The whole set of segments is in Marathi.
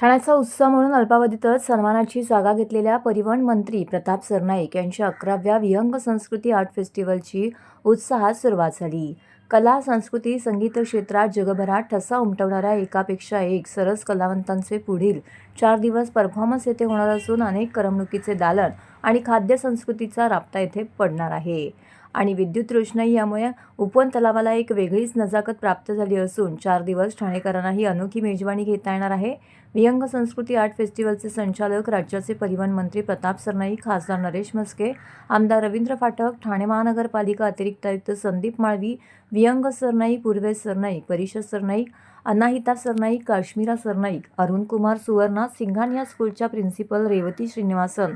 ठाण्याचा उत्सव म्हणून अल्पावधीतच सन्मानाची जागा घेतलेल्या परिवहन मंत्री प्रताप सरनाईक यांच्या अकराव्या विहंग संस्कृती आर्ट फेस्टिवलची उत्साहात सुरुवात झाली. कला संस्कृती संगीत क्षेत्रात जगभरात ठसा उमटवणाऱ्या एकापेक्षा एक सरस कलावंतांचे पुढील चार दिवस परफॉर्मन्स येथे होणार असून अनेक करमणुकीचे दालन आणि खाद्य संस्कृतीचा राबता येथे पडणार आहे. आणि विद्युत रोषणाई यामुळे उपवन तलावाला एक वेगळीच नजाकत प्राप्त झाली असून चार दिवस ठाणेकरांना ही अनोखी मेजवानी घेता येणार आहे. विहंग संस्कृती आर्ट फेस्टिवलचे संचालक राज्याचे परिवहन मंत्री प्रताप सरनाईक खासदार नरेश म्हस्के आमदार रवींद्र फाटक ठाणे महानगरपालिका अतिरिक्त आयुक्त संदीप माळवी विहंग सरनाईक पूर्वे सरनाईक परिषद सरनाईक अनाहिता सरनाईक काश्मीरा सरनाईक अरुण कुमार सुवर्णा सिंघान या स्कूलच्या प्रिन्सिपल रेवती श्रीनिवासन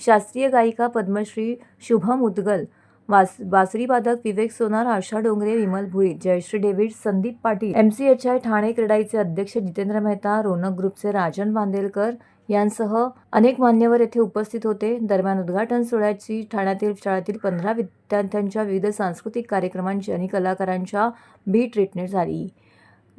शास्त्रीय गायिका पद्मश्री शुभम उद्गल वास बासरीवादक Vivek Sonar Asha Dongre Vimal Bhuit Jayashree David Sandeep Patil M C H I Thane क्रीडाईचे अध्यक्ष जितेंद्र मेहता रोनक ग्रुपचे राजन बांदेलकर यांसह अनेक मान्यवर येथे उपस्थित होते. दरम्यान उद्घाटन सोहळ्याची ठाण्यातील शाळेतील पंधरा विद्यार्थ्यांच्या विविध सांस्कृतिक कार्यक्रमांची आणि कलाकारांच्या बी ट्रीटमेंट झाली.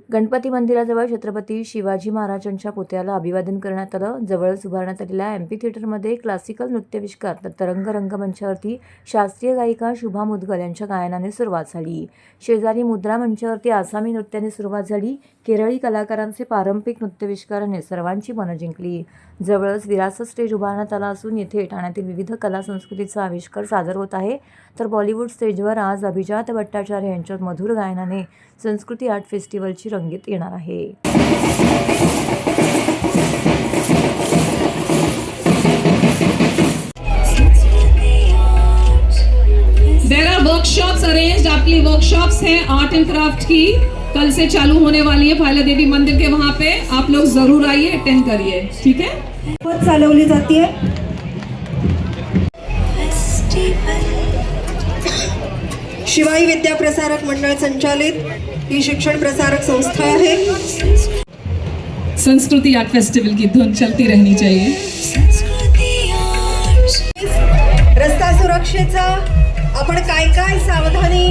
गणपती मंदिराजवळ छत्रपती शिवाजी महाराजांच्या पुतळ्याला अभिवादन करण्यात आलं. जवळच उभारण्यात आलेल्या एम्पी थिएटरमध्ये क्लासिकल नृत्यविष्कार तर तरंग रंगमंचावरती शास्त्रीय गायिका शुभा मुदगल यांच्या गायनाने सुरुवात झाली. शेजारी मुद्रा मंचावरती आसामी नृत्याने सुरुवात झाली. केरळी कलाकारांचे पारंपरिक नृत्यविष्काराने सर्वांची मनं जिंकली. जवळच विरासत स्टेज उभारण्यात आला असून येथे ठाण्यातील विविध कला संस्कृतीचा आविष्कार सादर होत आहे. तर बॉलिवूड स्टेजवर आज अभिजात भट्टाचार्य यांच्या मधुर गायनाने संस्कृती आर्ट फेस्टिवलची रंगीत येणार आहे. देर आर वर्कशॉप्स अरेंज्ड आपकी वर्कशॉप्स हैं आर्ट एंड क्राफ्ट की. कल से चालू होने वाली है फायला देवी मंदिर के वहां पे। आप लोग जरूर आइए अटेंड करिए। ठीक है? चालवली जाते शिवाई विद्या प्रसारक मंडळ संचालित ही शिक्षण प्रसारक संस्था आहे. संस्कृति आर्ट फेस्टिवल की धुन चलती रहनी चाहिए. रस्ता सुरक्षेचा आपण काय काय सावधानी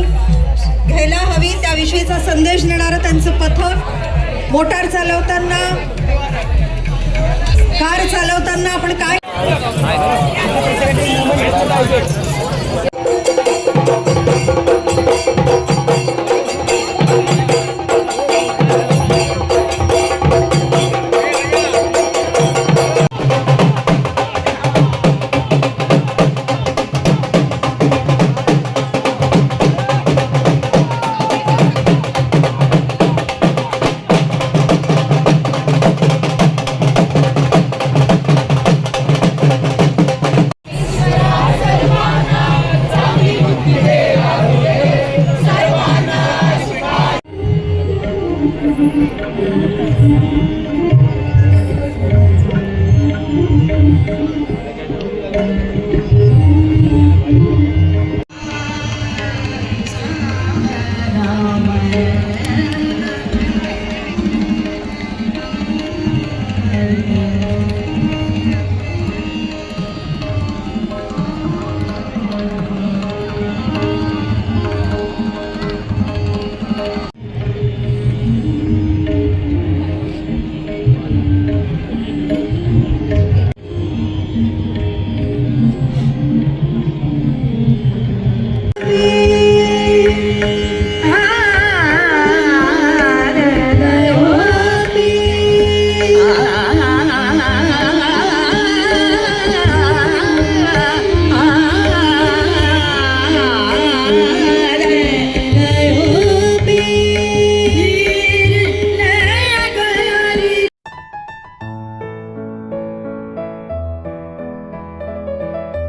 घ्यायला हवी त्याविषयीचा संदेश देणारं त्यांचं पथक. मोटार चालवताना कार चालवताना आपण काय